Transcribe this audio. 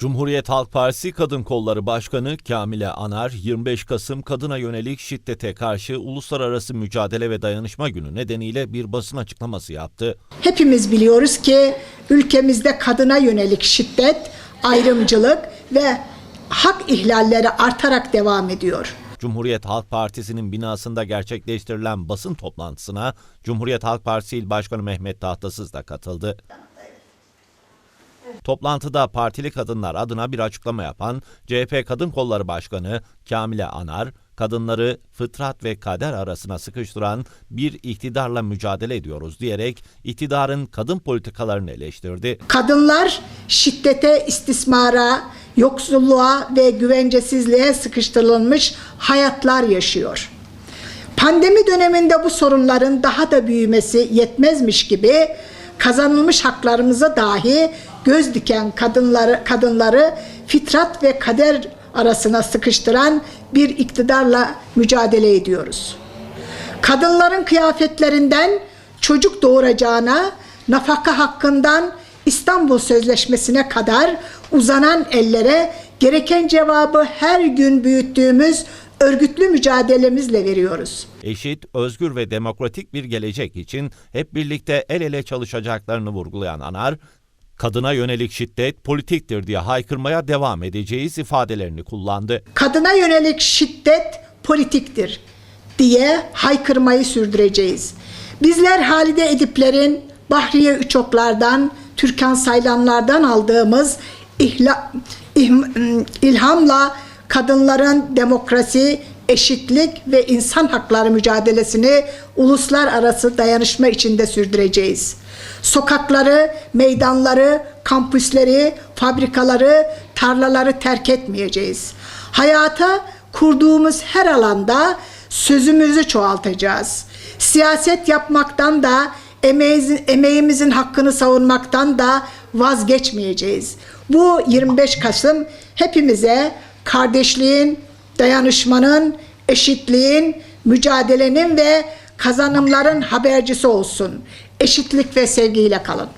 Cumhuriyet Halk Partisi Kadın Kolları Başkanı Kamile Anar, 25 Kasım kadına yönelik şiddete karşı Uluslararası Mücadele ve Dayanışma Günü nedeniyle bir basın açıklaması yaptı. Hepimiz biliyoruz ki ülkemizde kadına yönelik şiddet, ayrımcılık ve hak ihlalleri artarak devam ediyor. Cumhuriyet Halk Partisi'nin binasında gerçekleştirilen basın toplantısına Cumhuriyet Halk Partisi İl Başkanı Mehmet Tahtasız da katıldı. Toplantıda partili kadınlar adına bir açıklama yapan CHP Kadın Kolları Başkanı Kamile Anar, kadınları fıtrat ve kader arasına sıkıştıran bir iktidarla mücadele ediyoruz diyerek iktidarın kadın politikalarını eleştirdi. Kadınlar şiddete, istismara, yoksulluğa ve güvencesizliğe sıkıştırılmış hayatlar yaşıyor. Pandemi döneminde bu sorunların daha da büyümesi yetmezmiş gibi kazanılmış haklarımıza dahi göz diken kadınları kadınları fitrat ve kader arasına sıkıştıran bir iktidarla mücadele ediyoruz. Kadınların kıyafetlerinden çocuk doğuracağına, nafaka hakkından İstanbul Sözleşmesi'ne kadar uzanan ellere gereken cevabı her gün büyüttüğümüz örgütlü mücadelemizle veriyoruz. Eşit, özgür ve demokratik bir gelecek için hep birlikte el ele çalışacaklarını vurgulayan Anar, kadına yönelik şiddet politiktir diye haykırmaya devam edeceğiz ifadelerini kullandı. Kadına yönelik şiddet politiktir diye haykırmayı sürdüreceğiz. Bizler Halide Edipler'in Bahriye Üçoklar'dan, Türkan Saylanlar'dan aldığımız ihla, ih- ilhamla kadınların demokrasi, eşitlik ve insan hakları mücadelesini uluslararası dayanışma içinde sürdüreceğiz. Sokakları, meydanları, kampüsleri, fabrikaları, tarlaları terk etmeyeceğiz. Hayata kurduğumuz her alanda sözümüzü çoğaltacağız. Siyaset yapmaktan da emeğimizin, hakkını savunmaktan da vazgeçmeyeceğiz. Bu 25 Kasım hepimize kardeşliğin, dayanışmanın, eşitliğin, mücadelenin ve kazanımların habercisi olsun. Eşitlik ve sevgiyle kalın.